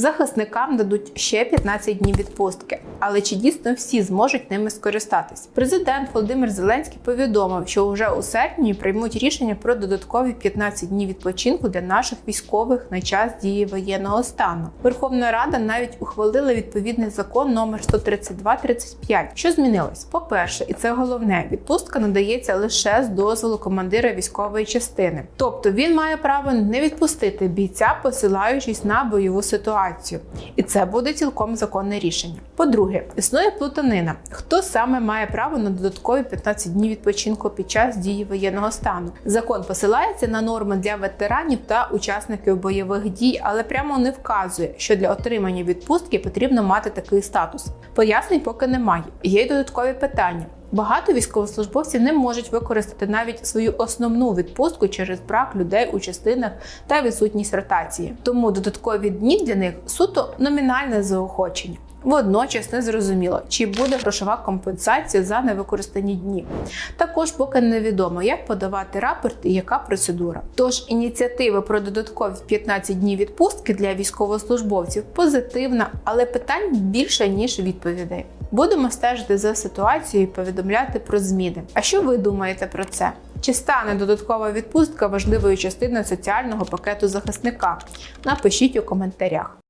Захисникам дадуть ще 15 днів відпустки, але чи дійсно всі зможуть ними скористатись? Президент Володимир Зеленський повідомив, що вже у серпні приймуть рішення про додаткові 15 днів відпочинку для наших військових на час дії воєнного стану. Верховна Рада навіть ухвалила відповідний закон номер 132-35. Що змінилось? По-перше, і це головне, відпустка надається лише з дозволу командира військової частини, тобто він має право не відпустити бійця, посилаючись на бойову ситуацію, і це буде цілком законне рішення. По-друге, існує плутанина. Хто саме має право на додаткові 15 днів відпочинку під час дії воєнного стану? Закон посилається на норми для ветеранів та учасників бойових дій, але прямо не вказує, що для отримання відпустки потрібно мати такий статус. Пояснень поки немає. Є й додаткові питання. Багато військовослужбовців не можуть використати навіть свою основну відпустку через брак людей у частинах та відсутність ротації. Тому додаткові дні для них суто номінальне заохочення. Водночас не зрозуміло, чи буде грошова компенсація за невикористані дні. Також поки невідомо, як подавати рапорт і яка процедура. Тож ініціатива про додаткові 15 днів відпустки для військовослужбовців позитивна, але питань більше ніж відповідей. Будемо стежити за ситуацією і повідомляти про зміни. А що ви думаєте про це? Чи стане додаткова відпустка важливою частиною соціального пакету захисника? Напишіть у коментарях.